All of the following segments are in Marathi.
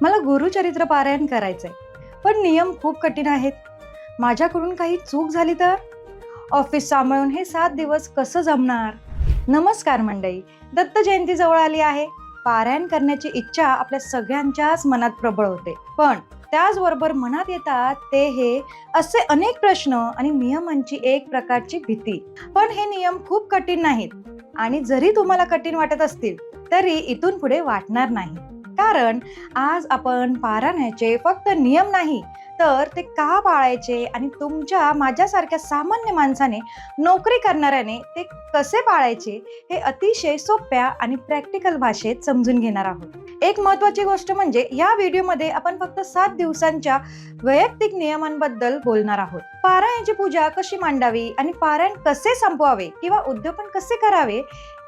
मला गुरुचरित्र पारायण करायचंय. पण नियम खूप कठीण आहेत. माझ्याकडून काही चूक झाली तर? ऑफिस सांभाळून हे सात दिवस कसं जमणार? नमस्कार मंडळी दत्त जयंती जवळ आली आहे. पारायण करण्याची इच्छा आपल्या सगळ्यांच्याच मनात प्रबळ होते. पण त्याचबरोबर मनात येतात ते हे असे अनेक प्रश्न आणि नियमांची एक प्रकारची भीती. पण हे नियम खूप कठीण नाहीत. आणि जरी तुम्हाला कठीण वाटत असतील तरी इथून पुढे वाटणार नाही. कारण आज आपण पारायणाचे फक्त नियम नाही तर ते का पाळायचे आणि तुमच्या माझ्यासारख्या सामान्य माणसाने नोकरी करणाऱ्याने ते कसे पाळायचे हे अतिशय सोप्या आणि प्रॅक्टिकल भाषेत समजून घेणार आहोत. एक महत्वाची गोष्ट म्हणजे या व्हिडिओमध्ये आपण फक्त सात दिवसांच्या वैयक्तिक नियमांबद्दल बोलणार आहोत. पारायणाची पूजा कशी मांडावी आणि पारायण कसे संपवावे किंवा उद्योपन कसे करावे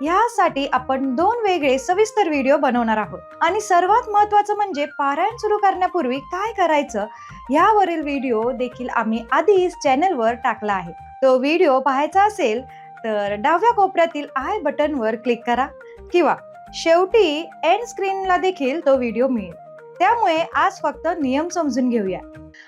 ह्यासाठी आपण दोन वेगळे सविस्तर व्हिडिओ बनवणार आहोत. आणि सर्वात महत्वाचं म्हणजे पारायण सुरू करण्यापूर्वी काय करायचं ह्यावरील व्हिडिओ देखील आम्ही आधीच चॅनलवर टाकला आहे. तो व्हिडिओ पाहायचा असेल तर डाव्या कोपऱ्यातील आय बटनवर क्लिक करा किंवा शेवटी एंड स्क्रीनला देखील तो व्हिडिओ मिळेल. त्यामुळे आज फक्त नियम समजून घेऊया.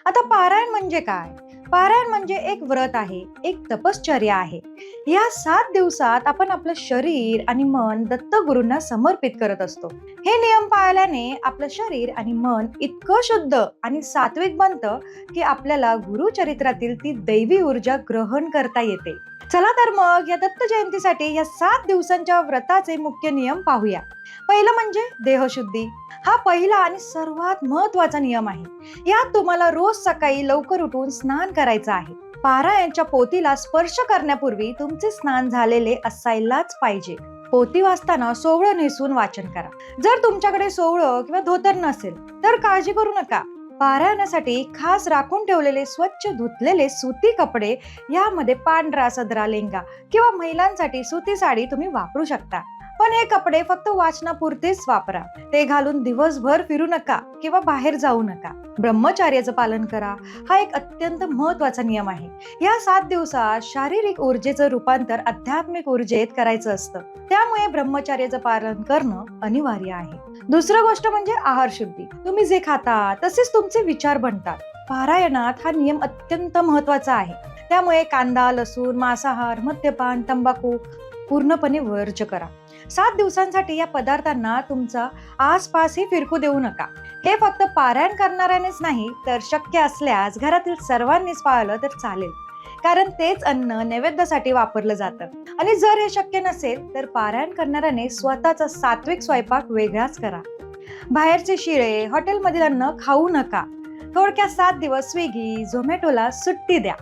आता पारायण म्हणजे काय? पारायण म्हणजे एक व्रत आहे एक तपश्चर्या आहे. या सात दिवसात आपण आपलं शरीर आणि मन दत्तगुरूंना समर्पित करत असतो. हे नियम पाळल्याने आपलं शरीर आणि मन इतकं शुद्ध आणि सात्विक बनतं की आपल्याला गुरुचरित्रातील ती दैवी ऊर्जा ग्रहण करता येते. चला तर मग या दत्त जयंतीसाठी या सात दिवसांच्या व्रताचे मुख्य नियम पाहूया. पहिलं म्हणजे देहशुद्धी. हा पहिला आणि सर्वात महत्त्वाचा नियम आहे. यात तुम्हाला रोज सकाळी लवकर उठून स्नान करायचं आहे. पारायणच्या पोतीला स्पर्श करण्यापूर्वी तुमचे स्नान झालेले असायलाच पाहिजे. पोती वाचताना सोवळं नेसून वाचन करा. जर तुमच्याकडे सोवळं किंवा धोतर नसेल तर काळजी करू नका. पारायणासाठी खास राखून ठेवलेले स्वच्छ धुतलेले सुती कपडे यामध्ये पांढरा सदरा लेंगा किंवा महिलांसाठी सुती साडी तुम्ही वापरू शकता. पण हे कपडे फक्त वाचनापुरतेच वापरा. ते घालून दिवसभर फिरू नका किंवा बाहेर जाऊ नका. ब्रह्मचार्याचं पालन करा. हा एक अत्यंत महत्त्वाचा नियम आहे. या सात दिवसात शारीरिक ऊर्जेचं रूपांतर आध्यात्मिक ऊर्जेत करायचं असतं. त्यामुळे ब्रह्मचार्याचं पालन करणं अनिवार्य आहे. दुसरं गोष्ट म्हणजे आहार शुद्धी. तुम्ही जे खाता तसेच तुमचे विचार बनतात. पारायणात हा नियम अत्यंत महत्त्वाचा आहे. त्यामुळे कांदा लसूण मांसाहार मद्यपान तंबाखू पूर्णपणे वर्ज करा. सात दिवसांसाठी या पदार्थांना तुमचा आसपासही फिरकू देऊ नका. हे फक्त पारायण करणाऱ्यानेच नाही तर शक्य असल्यास घरातील सर्वांनीच पाळलं तर चालेल. कारण तेच अन्न नैवेद्यासाठी वापरलं जातं. आणि जर हे शक्य नसेल तर पारायण करणाऱ्याने स्वतःचा सात्विक स्वयंपाक वेगळाच करा. बाहेरचे शिळे हॉटेलमधील अन्न खाऊ नका. थोडक्यात सात दिवस स्विगी झोमॅटोला सुट्टी द्या.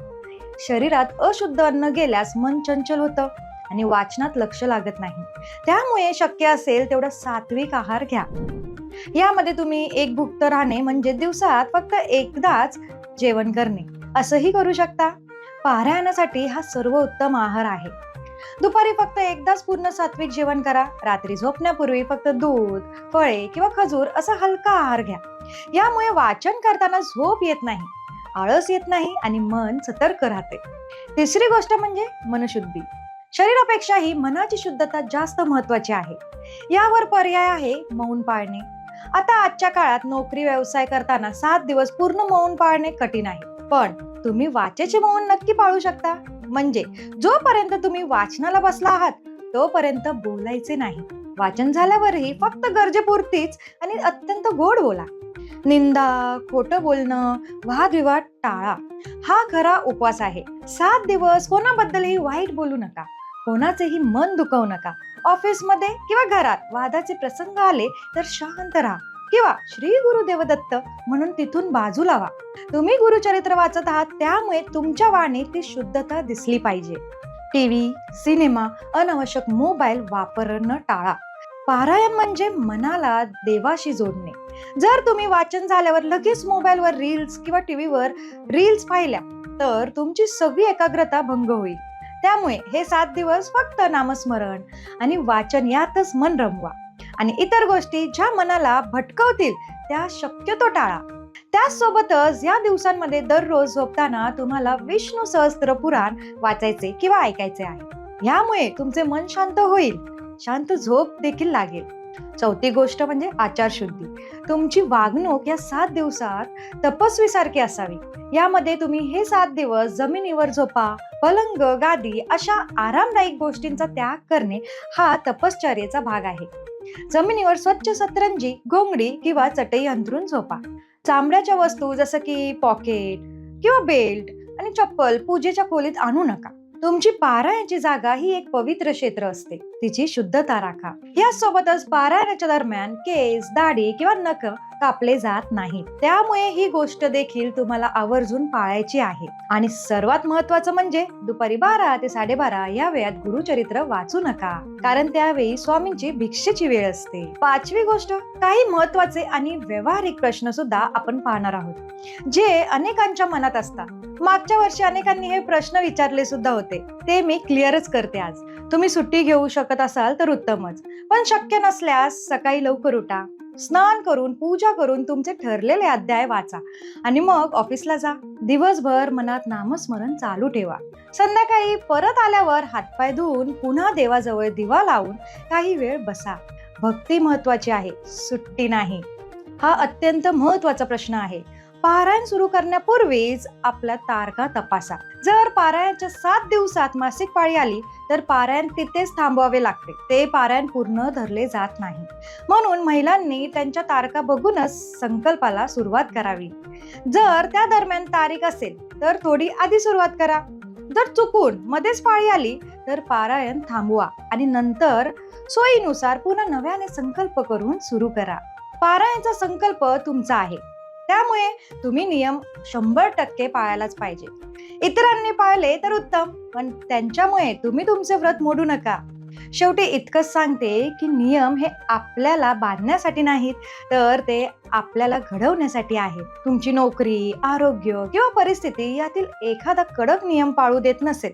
शरीरात अशुद्ध अन्न गेल्यास मन चंचल होतं. आणि वाचनात लक्ष लागत नाही. त्यामुळे शक्य असेल तेवढा सात्विक आहार घ्या. यामध्ये तुम्ही एक भुक्त राहणे म्हणजे दिवसात फक्त एकदाच जेवण करणे. असंही करू शकता. पारायणासाठी हा सर्वोत्तम आहार आहे. दुपारी फक्त एकदाच पूर्ण सात्विक जेवण करा. रात्री झोपण्यापूर्वी फक्त दूध फळे किंवा खजूर असा हलका आहार घ्या. यामुळे वाचन करताना झोप येत नाही आळस येत नाही आणि मन सतर्क राहते. तिसरी गोष्ट म्हणजे मनशुद्धी. शरीरापेक्षाही मनाची शुद्धता जास्त महत्वाची आहे. यावर पर्याय आहे मौन पाळणे. आता आजच्या काळात नोकरी व्यवसाय करताना सात दिवस पूर्ण मौन पाळणे कठीण आहे. पण तुम्ही वाचेचे मौन नक्की पाळू शकता. म्हणजे जोपर्यंत तुम्ही वाचनाला बसला आहात तोपर्यंत बोलायचे नाही. वाचन झाल्यावरही फक्त गरजेपुरतीच आणि अत्यंत गोड बोला. निंदा खोटं बोलणं वादविवाद टाळा. हा खरा उपवास आहे. सात दिवस कोणाबद्दलही वाईट बोलू नका. कोणाचेही मन दुखवू नका. ऑफिसमध्ये किंवा घरात वादाचे प्रसंग आले तर शांत राहा. किंवा श्री गुरुदेव दत्त म्हणून तिथून बाजू लावा. तुम्ही गुरुचरित्र वाचत आहात त्यामुळे तुमच्या वाणीत ती शुद्धता दिसली पाहिजे. टीव्ही सिनेमा अनावश्यक मोबाईल वापरणं टाळा. पारायण म्हणजे मनाला देवाशी जोडणे. जर तुम्ही वाचन झाल्यावर लगेच मोबाईलवर रील्स किंवा टीव्हीवर रील्स पाहिल्या तर तुमची सगळी एकाग्रता भंग होईल. त्यामुळे हे सात दिवस फक्त नामस्मरण आणि वाचन यातच मन रमवा. आणि इतर गोष्टी ज्या मनाला भटकवतील त्या शक्यतो टाळा. त्याचसोबतच या दिवसांमध्ये दररोज झोपताना तुम्हाला विष्णू सहस्त्र पुराण वाचायचे किंवा ऐकायचे आहे. यामुळे तुमचे मन शांत होईल. शांत झोप देखील लागेल. चौथी गोष्ट म्हणजे आचारशुद्धी. तुमची वागणूक या सात दिवसात तपस्वीसारखी असावी. यामध्ये तुम्ही हे सात दिवस जमिनीवर झोपा पलंग गादी अशा आरामदायक गोष्टींचा त्याग करणे हा तपश्चर्येचा भाग आहे. जमिनीवर स्वच्छ सतरंजी घोंगडी किंवा चटई अंथरून झोपा. चामड्याच्या वस्तू जसं की पॉकेट किंवा बेल्ट आणि चप्पल पूजेच्या खोलीत आणू नका. तुमची पारायणाची जागा ही एक पवित्र क्षेत्र असते. तिची शुद्धता राखा. यासोबतच पारायणाच्या दरम्यान केस दाढी किंवा नख कापले जात नाहीत. त्यामुळे ही गोष्ट देखील तुम्हाला आवर्जून पाळायची आहे. आणि सर्वात महत्वाचं म्हणजे दुपारी बारा ते साडेबारा या वेळात गुरुचरित्र वाचू नका. कारण त्यावेळी स्वामींची भिक्षेची वेळ असते. पाचवी गोष्ट काही महत्त्वाचे आणि व्यवहारिक प्रश्न सुद्धा आपण पाहणार आहोत. जे अनेकांच्या मनात असतात. मागच्या वर्षी अनेकांनी हे प्रश्न विचारले सुद्धा होते. ते मी क्लिअरच करते आज. तुम्ही सुट्टी घेऊ शकत असाल तर उत्तमच. पण शक्य नसल्यास सकाळी लवकर उठा. स्नान करून पूजा करून तुमचे ठरलेले अध्याय वाचा. आणि मग ऑफिसला जा. दिवसभर मनात नामस्मरण चालू ठेवा. संध्याकाळी परत आल्यावर हातपाय धुवून पुन्हा देवाजवळ दिवा लावून काही वेळ बसा. भक्ती महत्वाची आहे. सुट्टी नाही. हा अत्यंत महत्त्वाचा प्रश्न आहे. पारायण सुरू करण्यापूर्वीच आपला तारका तपासा. जर पारायणच्या सात दिवसात मासिक पाळी आली तर पारायण तिथेच थांबवावे लागते. ते पारायण पूर्ण धरले जात नाही. म्हणून महिलांनी त्यांच्या तारका बघूनच संकल्पाला सुरुवात करावी. जर त्या दरम्यान तारीख असेल तर थोडी आधी सुरुवात करा. जर चुकून मध्येच पाळी आली तर पारायण थांबवा आणि नंतर सोयीनुसार पुन्हा नव्याने संकल्प करून सुरू करा. पारायणचा संकल्प तुमचा आहे. त्यामुळे तुम्ही नियम शंभर टक्के पाळायलाच पाहिजे. इतरांनी पाळले तर उत्तम पण त्यांच्यामुळे तुम्ही तुमचे व्रत मोडू नका. शेवटी इतकंच सांगते की नियम हे आपल्याला बांधण्यासाठी नाहीत तर ते आपल्याला घडवण्यासाठी आहेत. तुमची नोकरी आरोग्य किंवा परिस्थिती यातील एखादा कडक नियम पाळू देत नसेल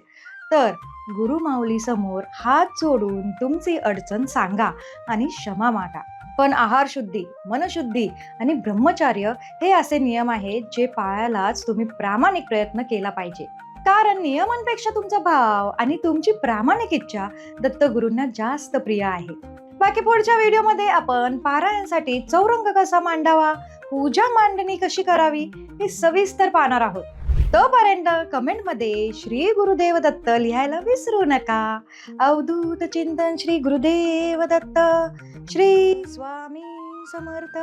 तर गुरु समोर हात जोडून तुमची अडचण सांगा आणि क्षमा मागा. पण आहार शुद्धी मनशुद्धी आणि ब्रह्मचार्य हे असे नियम आहेत जे पाळायलाच तुम्ही प्रामाणिक प्रयत्न केला पाहिजे. कारण नियमांपेक्षा तुमचा भाव आणि तुमची प्रामाणिक इच्छा दत्तगुरूंना जास्त प्रिय आहे. बाकी पुढच्या व्हिडिओमध्ये आपण पारायणसाठी चौरंग कसा मांडावा पूजा मांडणी कशी करावी हे सविस्तर पाहणार आहोत. तोपर्यंत कमेंटमध्ये श्री गुरुदेव दत्त लिहायला विसरू नका. अवधूत चिंतन श्री गुरुदेव दत्त. श्री स्वामी समर्थ.